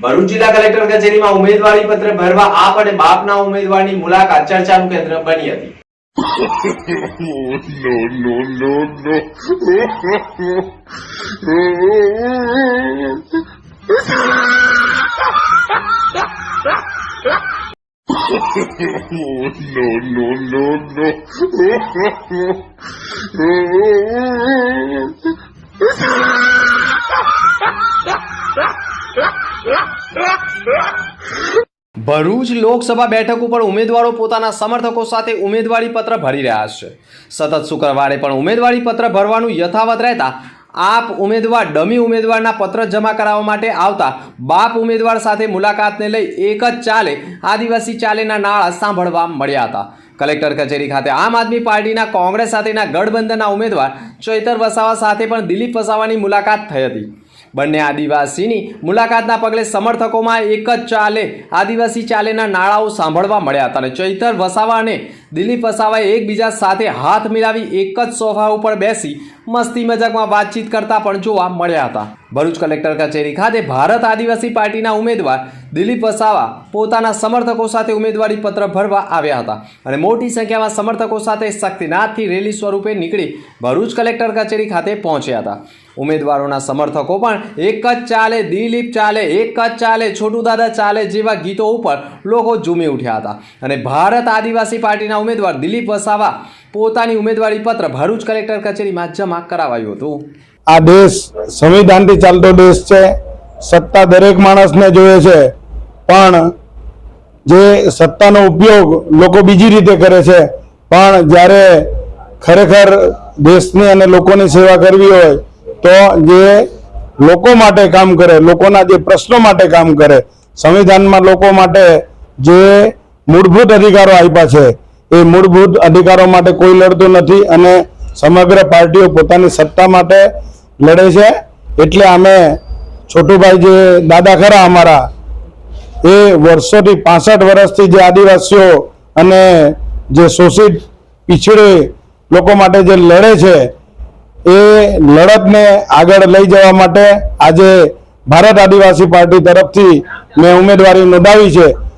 ભરૂચ જિલ્લા કલેક્ટર કચેરીમાં ઉમેદવારી પત્ર ભરવા આપ અને બાપના ઉમેદવારની મુલાકાત ચર્ચાનું કેન્દ્ર બની હતી no, no, no, no. no, Bharuch Lok Sabha બેઠક ઉપર ઉમેદવારો પોતાના સમર્થકો સાથે ઉમેદવારી પત્ર ભરી રહ્યા છે. સતત શુક્રવારે પણ ઉમેદવારી પત્ર ભરવાનું યથાવત રહેતા આપ ઉમેદવાર ડમી ઉમેદવારના પત્ર જમા કરાવવા માટે આવતા બાપ ઉમેદવાર સાથે મુલાકાતને લઈ એક જ ચાલે આદિવાસી ચાલેના નાળા સાંભળવા મળ્યા હતા. કલેક્ટર કચેરી ખાતે આમ આદમી પાર્ટીના કોંગ્રેસ સાથેના ગઠબંધનના ઉમેદવાર ચૈતર વસાવા સાથે પણ દિલીપ વસાવાની મુલાકાત થઈ હતી. બંને આદિવાસીની મુલાકાતના પગલે સમર્થકોમાં એક જ ચાલે. આદિવાસી ચાલેના નાળાઓ સાંભળવા મળ્યા હતા અને ચૈતર વસાવા અને દિલીપ વસાવાએ એકબીજા સાથે હાથ મિલાવી એક જ સોફા ઉપર બેસી મસ્તી મજાકમાં વાતચીત કરતા પણ જોવા મળ્યા હતા. ભરૂચ કલેક્ટર કચેરી ખાતે ભારત આદિવાસી પાર્ટીના ઉમેદવાર દિલીપ વસાવા પોતાના સમર્થકો સાથે ઉમેદવારી પત્ર ભરવા આવ્યા હતા અને મોટી સંખ્યામાં સમર્થકો સાથે શક્તિનાથથી રેલી સ્વરૂપે નીકળી ભરૂચ કલેક્ટર કચેરી ખાતે પહોંચ્યા હતા. ઉમેદવારોના સમર્થકો પણ એક જ ચાલે, દિલીપ ચાલે, એક જ ચાલે, છોટુ દાદા ચાલે જેવા ગીતો ઉપર લોકો ઝૂમી ઉઠ્યા હતા. અને ભારત આદિવાસી પાર્ટીના ઉમેદવાર દિલીપ વસાવા પોતાની ઉમેદવારી પત્ર ભરૂચ કલેક્ટર કચેરીમાં જમા કરાવાયું હતું. આ દેશ સંવિધાનથી ચાલતો દેશ છે. સત્તા દરેક માણસને જોઈએ છે. પણ જે સત્તાનો ઉપયોગ લોકો બીજી રીતે કરે છે. પણ જ્યારે ખરેખર દેશની અને લોકોની સેવા કરવી હોય, તો જે લોકો માટે કામ કરે, લોકોના જે પ્રશ્નો માટે કામ કરે, સંવિધાનમાં લોકો માટે જે મૂળભૂત અધિકારો આપ્યા છે, એ મૂળભૂત અધિકારો માટે કોઈ લડતું નથી અને સમગ્ર પાર્ટીઓ પોતાની સત્તા માટે લડે છે. એટલે અમે છોટુભાઈ જે દાદા ખરા અમારા, એ વર્ષોથી પાસઠ વર્ષથી જે આદિવાસીઓ અને જે શોષિત, પીછડે લોકો માટે જે લડે છે, એ લડતને આગળ લઈ જવા માટે આજે ભારત આદિવાસી પાર્ટી તરફથી મેં ઉમેદવારી નોંધાવી છે.